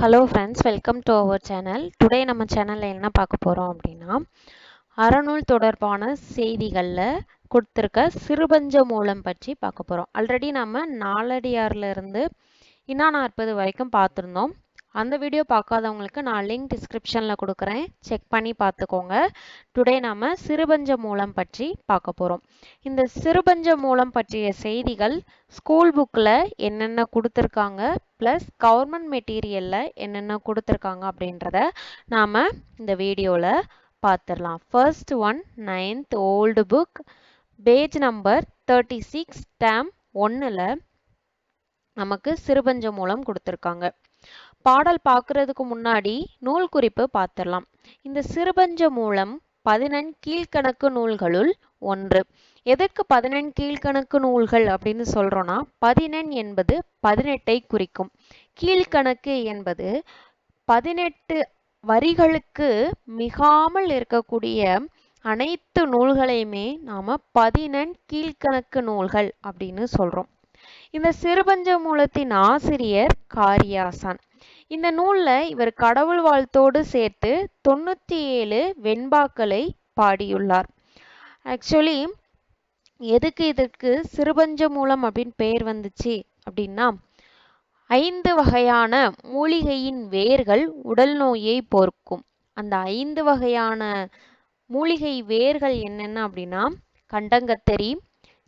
Hello friends welcome to our channel today நம்ம சேனலில் என்ன பார்க்க போகிறோம் அப்படின்னா அறநூல் தொடர்பான செய்திகளில் கொடுத்துருக்க சிறுபஞ்ச மூலம் பற்றி பார்க்க போகிறோம் ஆல்ரெடி நம்ம நாலடியார்ல இருந்து இன்னா நாற்பது வரைக்கும் பார்த்துருந்தோம். அந்த வீடியோ பார்க்காதவங்களுக்கு நான் லிங்க் டிஸ்கிரிப்ஷனில் கொடுக்குறேன். செக் பண்ணி பார்த்துக்கோங்க. டுடே நாம் சிறுபஞ்ச மூலம் பற்றி பார்க்க போகிறோம் இந்த சிறுபஞ்ச மூலம் பற்றிய செய்திகள் ஸ்கூல் புக்கில் என்னென்ன கொடுத்துருக்காங்க ப்ளஸ் கவர்மெண்ட் மெட்டீரியலில் என்னென்ன கொடுத்துருக்காங்க அப்படின்றத நாம் இந்த வீடியோவில் பார்த்துடலாம். First one ninth old book page number thirty six term ஒன்றில் நமக்கு சிறுபஞ்ச மூலம் கொடுத்துருக்காங்க. பாடல் பார்க்கறதுக்கு முன்னாடி நூல் குறிப்பு பார்த்துடலாம். இந்த சிறுபஞ்ச மூலம் பதினெண் கீழ்கணக்கு நூல்களுள் ஒன்று. எதற்கு பதினெண் கீழ்கணக்கு நூல்கள் அப்படின்னு சொல்றோம்னா பதினெண் என்பது பதினெட்டை குறிக்கும். கீழ்கணக்கு என்பது பதினெட்டு வரிகளுக்கு மிகாமல் இருக்கக்கூடிய அனைத்து நூல்களையுமே நாம பதினெண் கீழ்கணக்கு நூல்கள் அப்படின்னு சொல்றோம். இந்த சிறுபஞ்ச மூலத்தின் ஆசிரியர் காரியாசான். இந்த நூல்ல இவர் கடவுள் வாழ்த்தோடு சேர்த்து தொண்ணூத்தி ஏழு வெண்பாக்களை பாடியுள்ளார். ஆக்சுவலி எதுக்கு இதற்கு சிறுபஞ்ச மூலம் அப்படின்னு பெயர் வந்துச்சு அப்படின்னா ஐந்து வகையான மூலிகையின் வேர்கள் உடல் நோயை போர்க்கும் அந்த ஐந்து வகையான மூலிகை வேர்கள் என்னென்ன அப்படின்னா கண்டங்கத்தரி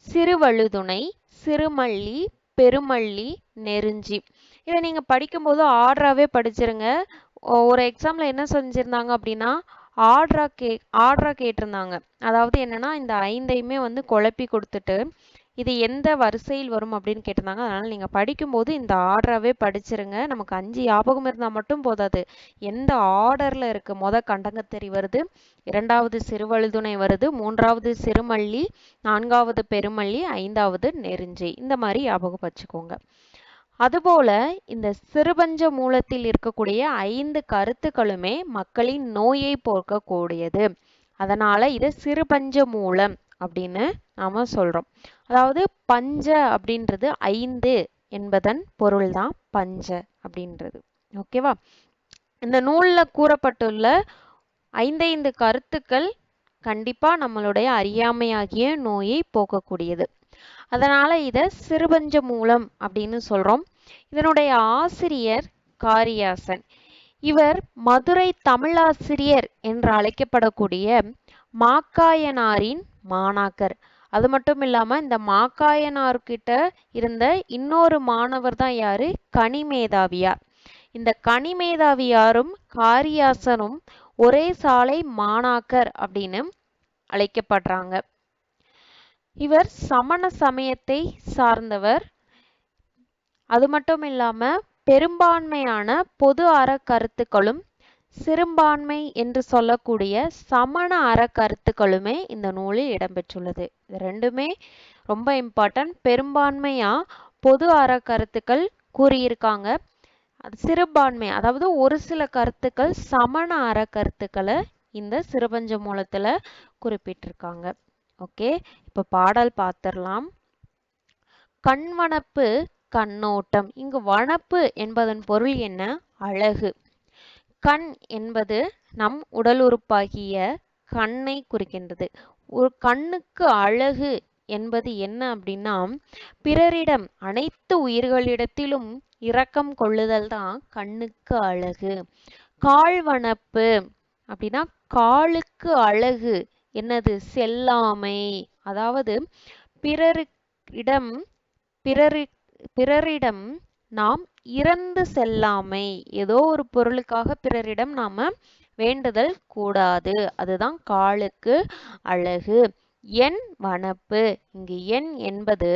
சிறுவழுதுணை சிறுமல்லி பெருமல்லி நெருஞ்சி. இதை நீங்கள் படிக்கும்போது ஆர்டராகவே படிச்சிருங்க. ஒரு எக்ஸாமில் என்ன செஞ்சுருந்தாங்க அப்படின்னா ஆர்டரா கே ஆர்டரா கேட்டிருந்தாங்க. அதாவது என்னன்னா இந்த ஐந்தையுமே வந்து குழப்பி கொடுத்துட்டு இது எந்த வரிசையில் வரும் அப்படின்னு கேட்டிருந்தாங்க. அதனால நீங்க படிக்கும்போது இந்த ஆர்டராகவே படிச்சிருங்க. நமக்கு அஞ்சு ஞாபகம் இருந்தால் மட்டும் போதாது. எந்த ஆர்டர்ல இருக்கு? மொத கண்டங்கத்தறி வருது இரண்டாவது சிறுவழுதுணை வருது மூன்றாவது சிறுமல்லி நான்காவது பெருமல்லி ஐந்தாவது நெருஞ்சி. இந்த மாதிரி ஞாபகம் வச்சுக்கோங்க. அதுபோல இந்த சிறுபஞ்ச மூலத்தில் இருக்கக்கூடிய ஐந்து கருத்துக்களுமே மக்களின் நோயை போக்கக்கூடியது. அதனால இது சிறுபஞ்ச மூலம் அப்படின்னு நாம சொல்றோம். அதாவது பஞ்ச அப்படின்றது ஐந்து என்பதன் பொருள் தான் பஞ்ச அப்படின்றது. ஓகேவா? இந்த நூல்ல கூறப்பட்டுள்ள ஐந்தைந்து கருத்துக்கள் கண்டிப்பா நம்மளுடைய அறியாமையாகிய நோயை போக்கக்கூடியது. அதனால இதை சிறுபஞ்ச மூலம் அப்படின்னு சொல்றோம். இதனுடைய ஆசிரியர் காரியாசன். இவர் மதுரை தமிழாசிரியர் என்று அழைக்கப்படக்கூடிய மாக்காயனாரின் மாணாக்கர். அது மட்டும் இல்லாம இந்த மாக்காயனார் கிட்ட இருந்த இன்னொரு மாணவர் தான் யாரு? கனிமேதாவியார். இந்த கனிமேதாவியாரும் காரியாசனும் ஒரே சாலை மாணாக்கர் அப்படின்னு அழைக்கப்படுறாங்க. இவர் சமண சமயத்தை சார்ந்தவர். அது மட்டும் இல்லாம பெரும்பான்மையான பொது அற கருத்துக்களும் சிறுபான்மை என்று சொல்லக்கூடிய சமண அற கருத்துக்களுமே இந்த நூலில் இடம்பெற்றுள்ளது. இது ரெண்டுமே ரொம்ப இம்பார்ட்டன்ட் பெரும்பான்மையா பொது அற கருத்துக்கள் கூறியிருக்காங்க சிறுபான்மை அதாவது ஒரு சில கருத்துக்கள் சமண அற கருத்துக்களை இந்த சிறுபஞ்ச மூலத்துல குறிப்பிட்டிருக்காங்க. ஓகே இப்ப பாடல் பார்த்துடலாம் கண்வனப்பு கண்ணோட்டம். இங்கு வனப்பு என்பதன் பொருள் என்ன? அழகு. கண் என்பது நம் உடல் உறுப்பாகிய கண்ணை குறிக்கின்றது. ஒரு கண்ணுக்கு அழகு என்பது என்ன அப்படின்னா பிறரிடம் அனைத்து உயிர்களிடத்திலும் இரக்கம் கொள்ளுதல் தான் கண்ணுக்கு அழகு. கால்வனப்பு அப்படின்னா காலுக்கு அழகு. என்னது? செல்லாமை. அதாவது பிறரிடம் பிறரு பிறரிடம் நாம் இறந்து செல்லாமை. ஏதோ ஒரு பொருளுக்காக பிறரிடம் நாம வேண்டுதல் கூடாது. அதுதான் காலுக்கு அழகு. என் வனப்பு. இங்கு எண் என்பது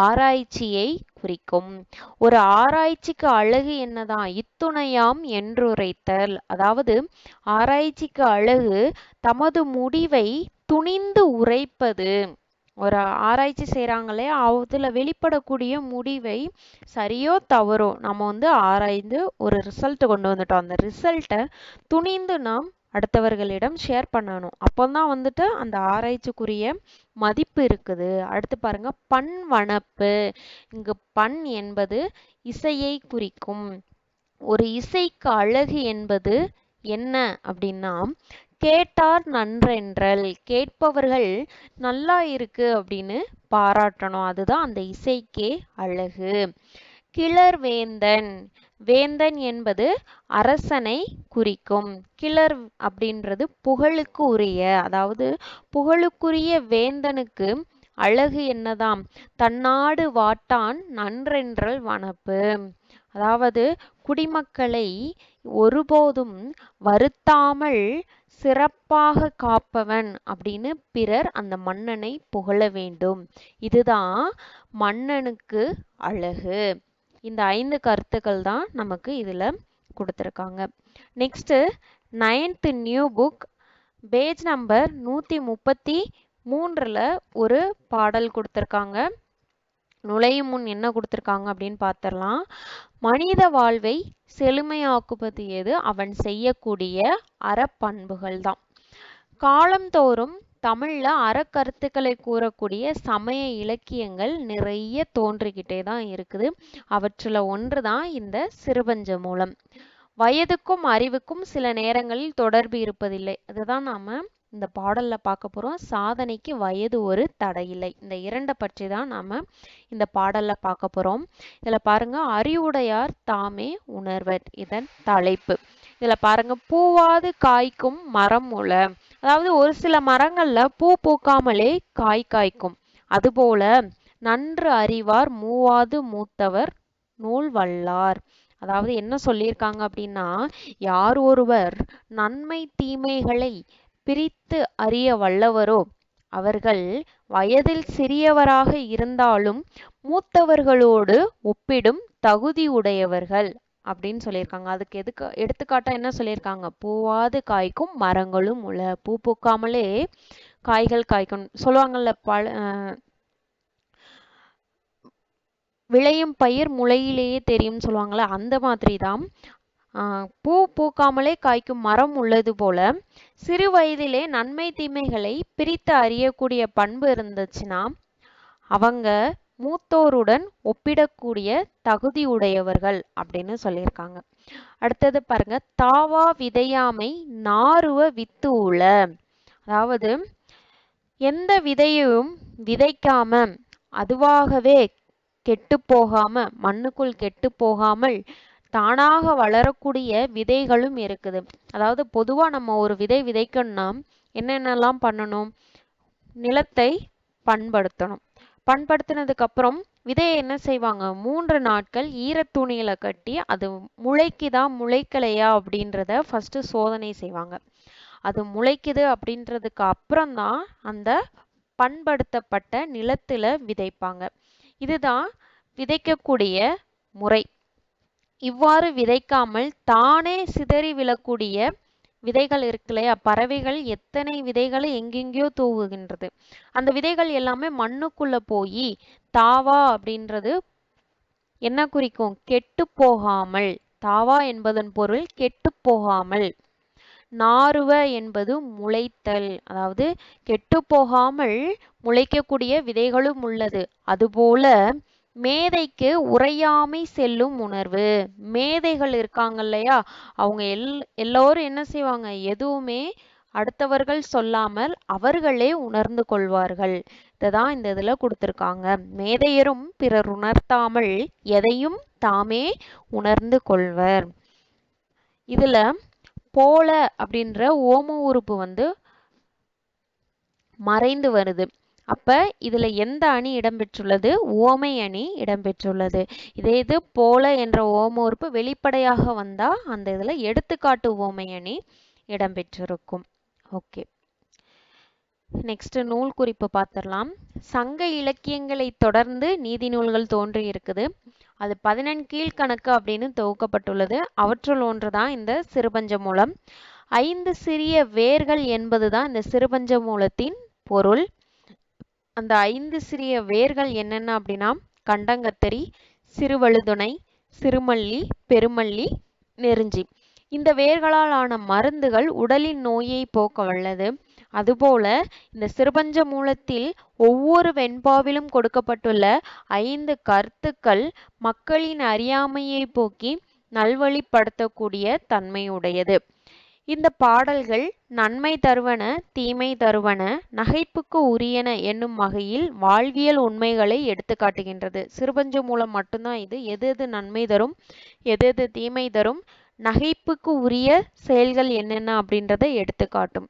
ஆராய்ச்சியை குறிக்கும். ஒரு ஆராய்ச்சிக்கு அழகு என்னதான்? இத்துணையாம் என்றுரைத்தல். அதாவது ஆராய்ச்சிக்கு அழகு தமது முடிவை துணிந்து உரைப்பது. ஒரு ஆராய்ச்சி செய்கிறாங்களே அதில் வெளிப்படக்கூடிய முடிவை சரியோ தவறோ நம்ம வந்து ஆராய்ந்து ஒரு ரிசல்ட் கொண்டு வந்துட்டோம். அந்த ரிசல்ட்டை துணிந்து நாம் அடுத்தவர்களிடம் ஷேர் பண்ணணும். அப்போ தான் வந்துட்டு அந்த ஆராய்ச்சிக்குரிய மதிப்பு இருக்குது. அடுத்து பாருங்க பண் வனப்பு. இங்கு பண் என்பது இசையை குறிக்கும். ஒரு இசைக்கு அழகு என்பது என்ன அப்படின்னா கேட்டார் நன்றென்றல். கேட்பவர்கள் நல்லா இருக்கு அப்படின்னு பாராட்டணும். அதுதான் அந்த இசைக்கே அழகு. கிளர் வேந்தன் வேந்தன் என்பது அரசனை குறிக்கும். கிளர் அப்படின்றது புகழுக்கு உரிய அதாவது புகழுக்குரிய வேந்தனுக்கு அழகு என்னதாம்? தன்னாடு வாட்டான் நன்றென்றல் வனப்பு. அதாவது குடிமக்களை ஒருபோதும் வருத்தாமல் சிறப்பாக காப்பவன் அப்படின்னு பிறர் அந்த மன்னனை புகழ வேண்டும். இதுதான் மன்னனுக்கு அழகு. இந்த ஐந்து கருத்துக்கள் தான் நமக்கு இதில் கொடுத்துருக்காங்க. Next ninth new book page number நூற்றி முப்பத்தி மூன்றில் ஒரு பாடல் கொடுத்துருக்காங்க. நுழையும் முன் என்ன கொடுத்துருக்காங்க அப்படின்னு பார்த்துடலாம். மனித வாழ்வை செழுமையாக்குவது எது? அவன் செய்யக்கூடிய அறப்பண்புகள் தான். காலந்தோறும் தமிழ்ல அறக்கருத்துக்களை கூறக்கூடிய சமய இலக்கியங்கள் நிறைய தோன்றிக்கிட்டே தான் இருக்குது. அவற்றில் ஒன்று தான் இந்த சிறுபஞ்ச மூலம். வயதுக்கும் அறிவுக்கும் சில நேரங்களில் தொடர்பு இருப்பதில்லை. அதுதான் நாம இந்த பாடல்ல பார்க்க போறோம். சாதனைக்கு வயது ஒரு தடையில்லை. இந்த இரண்டை பற்றி தான் நாம் இந்த பாடல்ல பார்க்க போறோம். இதுல பாருங்க அறிவுடையார் தாமே உணர்வர் இதன் தலைப்பு. இதுல பாருங்க பூவாது காய்க்கும் மரம் உல அதாவது ஒரு சில மரங்கள்ல பூ பூக்காமலே காய் காய்க்கும். அதுபோல நன்று அறிவார் மூவாது மூத்தவர் நூல் வல்லார் அதாவது என்ன சொல்லியிருக்காங்க அப்படின்னா யார் ஒருவர் நன்மை தீமைகளை பிரித்து அறிய வல்லவரோ? அவர்கள் வயதில் சிறியவராக இருந்தாலும் மூத்தவர்களோடு ஒப்பிடும் தகுதி உடையவர்கள் அப்படின்னு சொல்லியிருக்காங்க. அதுக்கு எதுக்கு எடுத்துக்காட்டா என்ன சொல்லியிருக்காங்க? பூவாது காய்க்கும் மரங்களும் உள்ள பூ பூக்காமலே காய்கள் காய்க்கும். சொல்லுவாங்கல்ல பல விளையும் பயிர் முளையிலேயே தெரியும்னு சொல்லுவாங்கல்ல அந்த மாதிரி தான் பூ பூக்காமலே காய்க்கும் மரம் உள்ளது போல சிறு வயதிலே நன்மை தீமைகளை பிரித்து அறியக்கூடிய பண்பு இருந்துச்சுன்னா அவங்க மூத்தோருடன் ஒப்பிடக்கூடிய தகுதி உடையவர்கள் அப்படின்னு சொல்லியிருக்காங்க. அடுத்தது பாருங்க தாவா விதையாமை நாருவ வித்து உள அதாவது எந்த விதையும் விதைக்காம அதுவாகவே கெட்டு போகாம மண்ணுக்குள் கெட்டு போகாமல் தானாக வளரக்கூடிய விதைகளும் இருக்குது. அதாவது பொதுவா நம்ம ஒரு விதை விதைக்கணும்னா என்னென்னலாம் பண்ணணும்? நிலத்தை பண்படுத்தணும். பண்படுத்தினதுக்கு அப்புறம் விதையை என்ன செய்வாங்க? மூன்று நாட்கள் ஈரத்துணியில கட்டி அது முளைக்குதா முளைக்கலையா அப்படின்றத ஃபர்ஸ்ட் சோதனை செய்வாங்க. அது முளைக்குது அப்படின்றதுக்கு அப்புறம்தான் அந்த பண்படுத்தப்பட்ட நிலத்துல விதைப்பாங்க. இதுதான் விதைக்கக்கூடிய முறை. இவ்வாறு விதைக்காமல் தானே சிதறி விழக்கூடிய விதைகள் இருக்கு இல்லையா பறவைகள் எத்தனை விதைகளை எங்கெங்கேயோ தூவுகின்றது. அந்த விதைகள் எல்லாமே மண்ணுக்குள்ள போய் தாவா அப்படின்றது என்ன குறிக்கும்? கெட்டு போகாமல். தாவா என்பதன் பொருள் கெட்டு போகாமல். நாருவ என்பது முளைத்தல். அதாவது கெட்டு போகாமல் முளைக்கக்கூடிய விதைகளும் உள்ளது. அதுபோல மேதைக்கு உரையாமை செல்லும் உணர்வு. மேதைகள் இருக்காங்க இல்லையா? அவங்க எல் எல்லோரும் என்ன செய்வாங்க? எதுவுமே அடுத்தவர்கள் சொல்லாமல் அவர்களே உணர்ந்து கொள்வார்கள். இதுதான் இந்த இதுல கொடுத்திருக்காங்க. மேதையரும் பிறர் உணர்த்தாமல் எதையும் தாமே உணர்ந்து கொள்வர். இதுல போல அப்படின்ற ஓம உறுப்பு வந்து மறைந்து வருது. அப்ப இதுல எந்த அணி இடம்பெற்றுள்ளது? ஓமை அணி இடம்பெற்றுள்ளது. இதே இது போல என்ற ஓம உறுப்பு வெளிப்படையாக வந்தா அந்த இதுல எடுத்துக்காட்டு ஓமை அணி இடம்பெற்றிருக்கும். ஓகே. நெக்ஸ்ட் நூல் குறிப்பு பார்த்துடலாம் சங்க இலக்கியங்களை தொடர்ந்து நீதி நூல்கள் தோன்றி இருக்குது. அது பதினெண் கீழ்கணக்கு அப்படின்னு தொகுக்கப்பட்டுள்ளது. அவற்றுள் ஒன்றுதான் இந்த சிறுபஞ்ச மூலம். ஐந்து சிறிய வேர்கள் என்பதுதான் இந்த சிறுபஞ்ச மூலத்தின் பொருள். அந்த ஐந்து சிறிய வேர்கள் என்னென்ன அப்படின்னா? கண்டங்கத்தரி சிறுவழுதுணை சிறுமல்லி பெருமல்லி நெருஞ்சி. இந்த வேர்களால் ஆன மருந்துகள் உடலின் நோயை போக்க வல்லது. அதுபோல இந்த சிறுபஞ்ச மூலத்தில் ஒவ்வொரு வெண்பாவிலும் கொடுக்கப்பட்டுள்ள ஐந்து கருத்துக்கள் மக்களின் அறியாமையை போக்கி நல்வழிப்படுத்தக்கூடிய தன்மையுடையது. இந்த பாடல்கள் நன்மை தருவன தீமை தருவன நகைப்புக்கு உரியன என்னும் வகையில் வாழ்வியல் உண்மைகளை எடுத்து காட்டுகின்றது. சிறுபஞ்சு மூலம் மட்டும்தான் இது. எது எது நன்மை தரும் எது எது தீமை தரும் நகைப்புக்கு உரிய செயல்கள் என்னென்ன அப்படின்றத எடுத்து காட்டும்.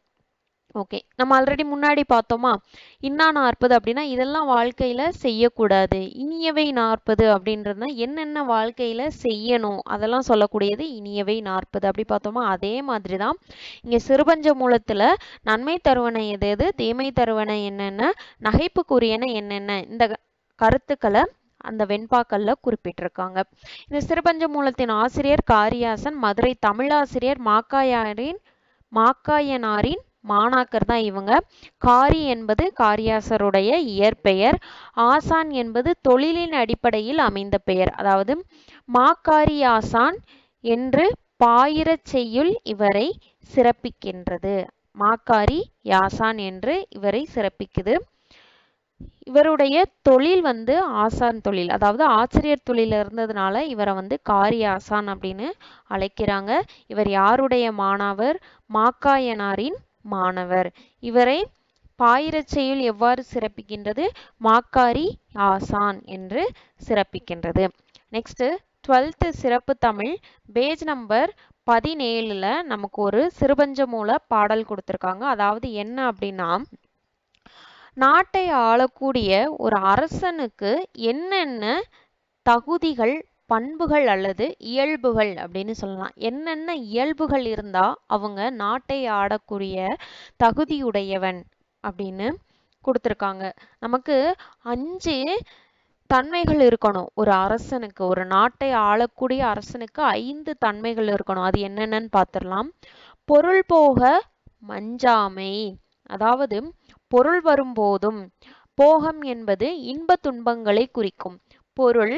ஓகே நம்ம ஆல்ரெடி முன்னாடி பார்த்தோமா? இன்னா நாற்பது அப்படின்னா இதெல்லாம் வாழ்க்கையில செய்யக்கூடாது. இனியவை நாற்பது அப்படின்றதுனா என்னென்ன வாழ்க்கையில செய்யணும்? அதெல்லாம் சொல்லக்கூடியது இனியவை நாற்பது. அப்படி பார்த்தோமா? அதே மாதிரி தான் இங்க சிறுபஞ்ச மூலத்துல நன்மை தருவன எது எது? தீமை தருவன என்னென்ன? நகைப்புக்குரியன என்னென்ன? இந்த கருத்துக்களை அந்த வெண்பாக்கள்ல குறிப்பிட்டிருக்காங்க. இந்த சிறுபஞ்ச மூலத்தின் ஆசிரியர் காரியாசன் மதுரை தமிழாசிரியர் மாக்காயாரின் மாக்காயனாரின் மாணாக்கர் தான் இவங்க. காரி என்பது காரியாசருடைய இயற்பெயர். ஆசான் என்பது தொழிலின் அடிப்படையில் அமைந்த பெயர். அதாவது மாக்காரி ஆசான் என்று பாயிரச் செய்யுள் இவரை சிறப்பிக்கின்றது. மாக்காரி யாசான் என்று இவரை சிறப்பிக்குது. இவருடைய தொழில் வந்து ஆசான் தொழில். அதாவது ஆசிரியர் தொழில் இருந்ததுனால இவரை வந்து காரி ஆசான் அப்படின்னு அழைக்கிறாங்க. இவர் யாருடைய மாணவர்? மாக்காயனாரின் மாணவர். இவரை பாயிரச்செயல் எவ்வாறு சிறப்பிக்கின்றது? மாக்காரி ஆசான் என்று சிறப்பிக்கின்றது. நெக்ஸ்ட் டுவெல்த்து சிறப்பு தமிழ் பேஜ் நம்பர் பதினேழுல நமக்கு ஒரு சிறுபஞ்ச மூல பாடல் கொடுத்துருக்காங்க. அதாவது என்ன அப்படின்னா நாட்டை ஆளக்கூடிய ஒரு அரசனுக்கு என்னென்ன தகுதிகள் பண்புகள் அல்லது இயல்புகள் அப்படின்னு சொல்லலாம். என்னென்ன இயல்புகள் இருந்தா அவங்க நாட்டை ஆடக்கூடிய தகுதியுடையவன் அப்படின்னு கொடுத்துருக்காங்க. நமக்கு அஞ்சு தன்மைகள் இருக்கணும். ஒரு அரசனுக்கு ஒரு நாட்டை ஆளக்கூடிய அரசனுக்கு ஐந்து தன்மைகள் இருக்கணும். அது என்னென்னு பார்த்துடலாம் பொருள் போக மஞ்சாமை. அதாவது பொருள் வரும்போதும் போகம் என்பது இன்ப துன்பங்களை குறிக்கும். பொருள்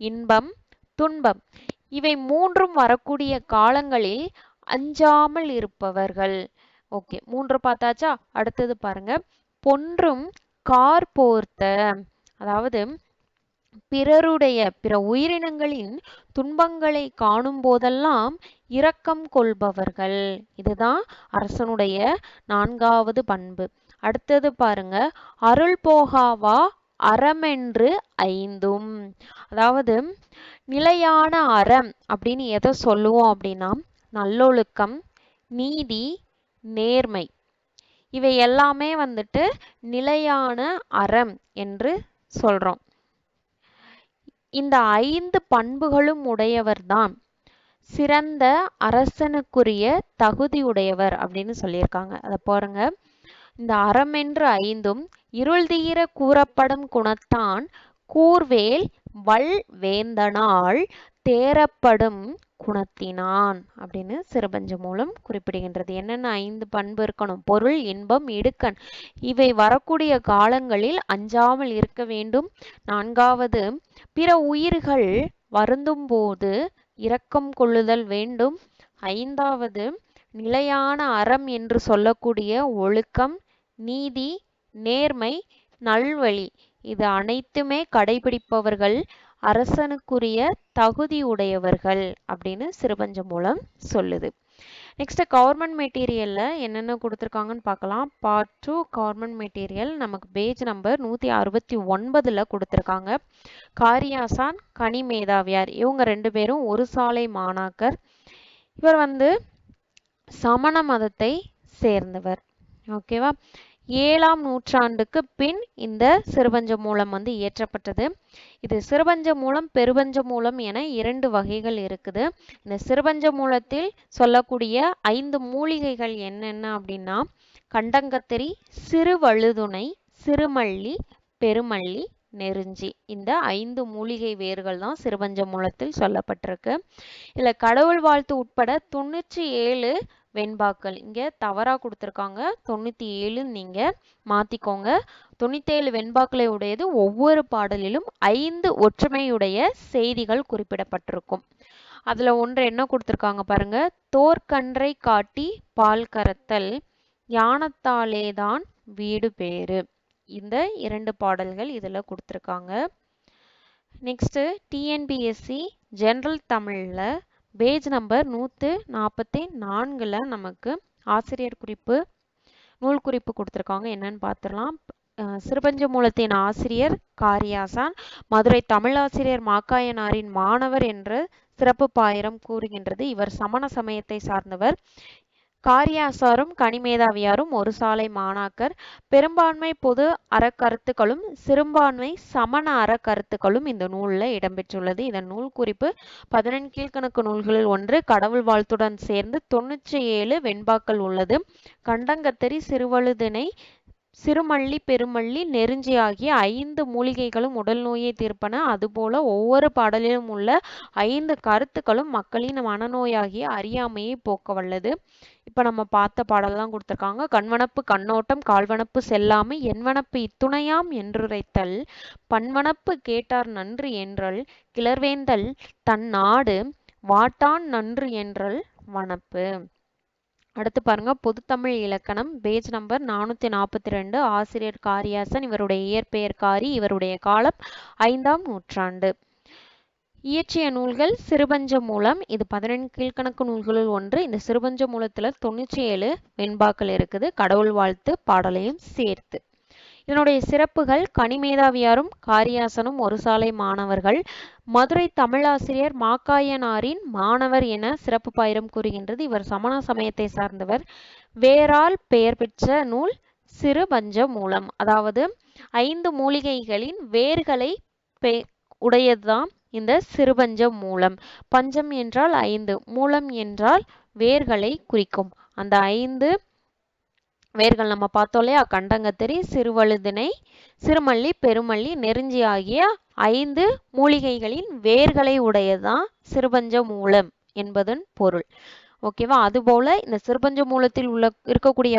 இன்பம் துன்பம். இவை மூன்றும் வரக்கூடிய காலங்களில் அஞ்சாமல் இருப்பவர்கள். ஓகே மூன்று பார்த்தாச்சா? அடுத்தது பாருங்க. பொன்றும் கார் போர்த்த அதாவது பிறருடைய பிற உயிரினங்களின் துன்பங்களை காணும் போதெல்லாம் இரக்கம் கொள்பவர்கள். இதுதான் அரசனுடைய நான்காவது பண்பு. அடுத்தது பாருங்க. அருள் போகாவா அறமென்று ஐந்தும். அதாவது நிலையான அறம் அப்படின்னு எதை சொல்லுவோம் அப்படின்னா நல்லொழுக்கம் நீதி நேர்மை. இவை எல்லாமே வந்துட்டு நிலையான அறம் என்று சொல்றோம். இந்த ஐந்து பண்புகளும் உடையவர்தான். சிறந்த அரசனுக்குரிய தகுதியுடையவர் அப்படின்னு சொல்லியிருக்காங்க. அதை பாருங்க. இந்த அறமென்று ஐந்தும் இருள்தீர கூறப்படும் குணத்தான் கூர்வேல் வல் வேந்தனால் தேரப்படும் குணத்தினான் அப்படின்னு சிறுபஞ்ச மூலம் குறிப்பிடுகின்றது. என்னென்ன ஐந்து பண்பு இருக்கணும்? பொருள் இன்பம் இடுக்கண். இவை வரக்கூடிய காலங்களில் அஞ்சாமல் இருக்க வேண்டும். நான்காவது பிற உயிர்கள் வருந்தும் போது இரக்கம் கொள்ளுதல் வேண்டும். ஐந்தாவது நிலையான அறம் என்று சொல்லக்கூடிய ஒழுக்கம் நீதி நேர்மை நல்வழி. இது அனைத்துமே கடைபிடிப்பவர்கள் அரசனுக்குரிய தகுதி உடையவர்கள் அப்படின்னு சிறுபஞ்ச மூலம் சொல்லுது. நெக்ஸ்ட் கவர்மெண்ட் மெட்டீரியல்ல என்னென்ன கொடுத்துருக்காங்கன்னு பார்க்கலாம். பார்ட் டூ கவர்மெண்ட் மெட்டீரியல் நமக்கு பேஜ் நம்பர் நூற்றி அறுபத்தி ஒன்பதுல கொடுத்துருக்காங்க. காரியாசான் கனி மேதாவியார். இவங்க ரெண்டு பேரும் ஒரு சாலை மாணாக்கர். இவர் வந்து சமண மதத்தை சேர்ந்தவர். ஓகேவா ஏழாம் நூற்றாண்டுக்கு பின் இந்த சிறுபஞ்ச மூலம் வந்து இயற்றப்பட்டது. இது சிறுபஞ்ச மூலம் பெருபஞ்ச மூலம் என இரண்டு வகைகள் இருக்குது. இந்த சிறுபஞ்ச மூலத்தில் சொல்லக்கூடிய ஐந்து மூலிகைகள் என்னென்ன அப்படின்னா கண்டங்கத்திரி சிறுவழுதுணை சிறுமல்லி பெருமல்லி நெருஞ்சி. இந்த ஐந்து மூலிகை வேர்கள் தான் சிறுபஞ்ச மூலத்தில் சொல்லப்பட்டிருக்கு. இதுல கடவுள் வாழ்த்து உட்பட தொண்ணூற்றி ஏழு வெண்பாக்கள். இங்கே தவறாக கொடுத்துருக்காங்க. தொண்ணூற்றி ஏழுன்னு நீங்கள் மாற்றிக்கோங்க தொண்ணூற்றேழு வெண்பாக்களை உடையது ஒவ்வொரு பாடலிலும் ஐந்து ஒற்றுமையுடைய செய்திகள் குறிப்பிடப்பட்டிருக்கும். அதில் ஒன்று என்ன கொடுத்துருக்காங்க பாருங்க. தோற்கன்றை காட்டி பால் கறத்தல் யானத்தாலேதான் வீடு பேரு இந்த இரண்டு பாடல்கள் இதில் கொடுத்துருக்காங்க. நெக்ஸ்ட்டு டிஎன்பிஎஸ்சி ஜென்ரல் தமிழில் பேஜ் நம்பர் நூற்று நாற்பத்தி நான்கில் நமக்கு ஆசிரியர் குறிப்பு நூல் குறிப்பு கொடுத்துருக்காங்க. என்னன்னு பார்த்துடலாம். சிறுபஞ்ச மூலத்தின் ஆசிரியர் காரியாசான் மதுரை தமிழாசிரியர் மாக்காயனாரின் மாணவர் என்று சிறப்பு பாயிரம் கூறுகின்றது. இவர் சமண சமயத்தை சார்ந்தவர். காரியாசாரும் கனிமேதாவியாரும் ஒரு சாலை மாணாக்கர். பெரும்பான்மை பொது அறக்கருத்துக்களும் சிறுபான்மை சமண அறக்கருத்துக்களும் இந்த நூலில் இடம்பெற்றுள்ளது. இதன் நூல் குறிப்பு பதினெண் கீழ்கணக்கு நூல்களில் ஒன்று கடவுள் வாழ்த்துடன் சேர்ந்து தொண்ணூற்றி ஏழு வெண்பாக்கள் உள்ளது. கண்டங்கத்தரி சிறுவழுதினை சிறுமல்லி பெருமல்லி நெருஞ்சி ஆகிய ஐந்து மூலிகைகளும் உடல் நோயை தீர்ப்பன. அதுபோல ஒவ்வொரு பாடலிலும் உள்ள ஐந்து கருத்துக்களும் மக்களின் மனநோயாகிய அறியாமையை போக்க வல்லது. இப்ப நம்ம பார்த்த பாடல்லாம் கொடுத்துருக்காங்க. கண்வனப்பு கண்ணோட்டம் கால்வனப்பு செல்லாமை என்வனப்பு இத்துணையாம் என்றுரைத்தல் பன்வனப்பு கேட்டார் நன்று என்றல் கிளர்வேந்தல் தன் நாடு வாட்டான் நன்று என்றல் வனப்பு. அடுத்து பாருங்க. பொதுத்தமிழ் இலக்கணம் பேஜ் நம்பர் நானூத்தி நாற்பத்தி ரெண்டு ஆசிரியர் காரியாசன் இவருடைய இயற்பெயர் காரி இவருடைய காலம் ஐந்தாம் நூற்றாண்டு. இயற்றிய நூல்கள் சிறுபஞ்ச மூலம் இது பதினெண்டு கீழ்கணக்கு நூல்களுள் ஒன்று. இந்த சிறுபஞ்ச மூலத்தில் தொண்ணூற்றி ஏழு வெண்பாக்கள் இருக்குது. கடவுள் வாழ்த்து பாடலையும் சேர்த்து. இதனுடைய சிறப்புகள் கனிமேதாவியாரும் காரியாசனும் ஒரு சாலை மாணவர்கள். மதுரை தமிழாசிரியர் மாக்காயனாரின் மாணவர் என சிறப்பு பாயிரம் கூறுகின்றது. இவர் சமண சமயத்தை சார்ந்தவர். வேறால் பெயர் பெற்ற நூல் சிறு பஞ்ச மூலம். அதாவது ஐந்து மூலிகைகளின் வேர்களை உடையதுதான் இந்த சிறுபஞ்சம் மூலம். பஞ்சம் என்றால் ஐந்து மூலம் என்றால் வேர்களை குறிக்கும். அந்த ஐந்து வேர்கள் நம்ம பார்த்தோம் இல்லையா? கண்டங்கத்திரி சிறுவழுதினை சிறுமல்லி பெருமல்லி நெருஞ்சி ஆகிய ஐந்து மூலிகைகளின் வேர்களை உடையதான் சிறுபஞ்ச மூலம் என்பதன் பொருள். ஓகேவா அதுபோல இந்த சிறுபஞ்ச மூலத்தில் உள்ள இருக்கக்கூடிய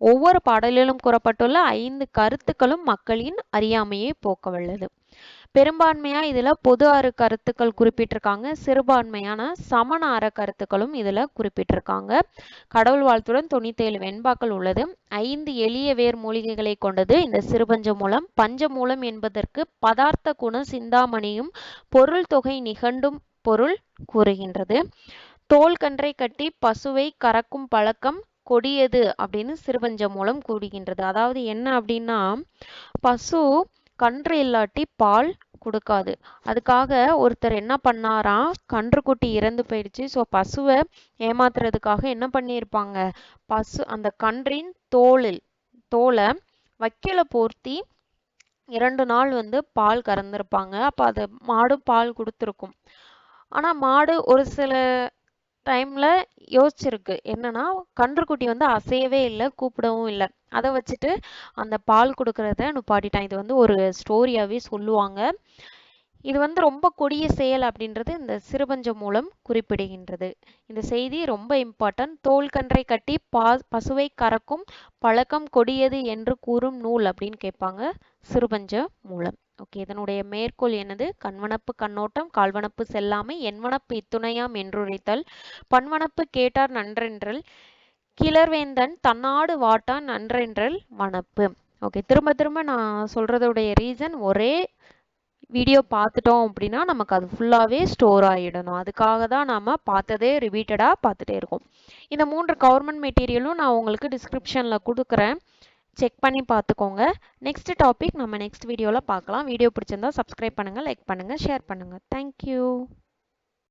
ஒவ்வொரு பாடலிலும் கூறப்பட்டுள்ள ஐந்து கருத்துக்களும் மக்களின் அறியாமையை போக்க வல்லது பெரும்பான்மையா இதுல பொது அறு கருத்துக்கள் குறிப்பிட்டிருக்காங்க. சிறுபான்மையான சமண அற கருத்துக்களும் இதுல குறிப்பிட்டிருக்காங்க. கடவுள் வாழ்த்துடன் தொண்ணூத்தி ஏழு வெண்பாக்கள் உள்ளது. ஐந்து எளிய வேர் மூலிகைகளை கொண்டது இந்த சிறுபஞ்ச மூலம். பஞ்ச மூலம் என்பதற்கு பதார்த்த குண சிந்தாமணியும் பொருள் தொகை நிகண்டும் பொருள் கூறுகின்றது. தோல் கன்றை கட்டி பசுவை கறக்கும் பழக்கம் கொடியது அப்படின்னு சிறுபஞ்ச மூலம் கூறுகின்றது. அதாவது என்ன அப்படின்னா பசு கன்று இல்லாட்டி பால் கொடுக்காது. அதுக்காக ஒருத்தர் என்ன பண்ணாராம் கன்றுக்குட்டி இறந்து போயிடுச்சு. ஸோ பசுவை ஏமாத்துறதுக்காக என்ன பண்ணியிருப்பாங்க? பசு அந்த கன்றின் தோளில் தோலை வைக்கல போர்த்தி இரண்டு நாள் வந்து பால் கறந்துருப்பாங்க. அப்போ அது மாடு பால் கொடுத்துருக்கும். ஆனால் மாடு ஒரு சில டைமில் யோசிச்சிருக்கு. என்னன்னா கன்றுக்குட்டி வந்து அசையவே இல்லை கூப்பிடவும் இல்லை. அதை வச்சுட்டு அந்த பால் கொடுக்கறத நுப்பாட்டிட்டான். இது வந்து ஒரு ஸ்டோரியாவே சொல்லுவாங்க. இது வந்து ரொம்ப கொடிய செயல் அப்படின்றது இந்த சிறுபஞ்சம் மூலம் குறிப்பிடுகின்றது. இந்த செய்தி ரொம்ப இம்பார்ட்டன்ட் தோல் கன்றை கட்டி பா பசுவை கறக்கும் பழக்கம் கொடியது என்று கூறும் நூல் அப்படின்னு கேட்பாங்க. சிறுபஞ்ச மூலம். ஓகே இதனுடைய மேற்கோள் என்னது? கண்வனப்பு கண்ணோட்டம் கால்வனப்பு செல்லாமை என்வனப்பு இத்துணையாம் என்றுரைத்தல். பன்வனப்பு கேட்டார் நன்றென்றல் கிளர்வேந்தன் தன்னாடு வாட்டான் நன்றென்றல் வனப்பு. ஓகே திரும்ப திரும்ப நான் சொல்றதுடைய ரீசன் ஒரே வீடியோ பார்த்துட்டோம் அப்படின்னா நமக்கு அது ஃபுல்லாகவே ஸ்டோர் ஆகிடணும் அதுக்காக தான் நாம் பார்த்ததே ரிப்பீட்டடாக பார்த்துட்டே இருக்கோம். இந்த மூன்று கவர்மெண்ட் மெட்டீரியலும் நான் உங்களுக்கு டிஸ்கிரிப்ஷனில் கொடுக்குறேன். செக் பண்ணி பார்த்துக்கோங்க. நெக்ஸ்ட் டாபிக் நம்ம நெக்ஸ்ட் வீடியோவில் பார்க்கலாம். வீடியோ பிடிச்சிருந்தா சப்ஸ்கிரைப் பண்ணுங்கள் லைக் பண்ணுங்கள் ஷேர் பண்ணுங்கள் தேங்க்யூ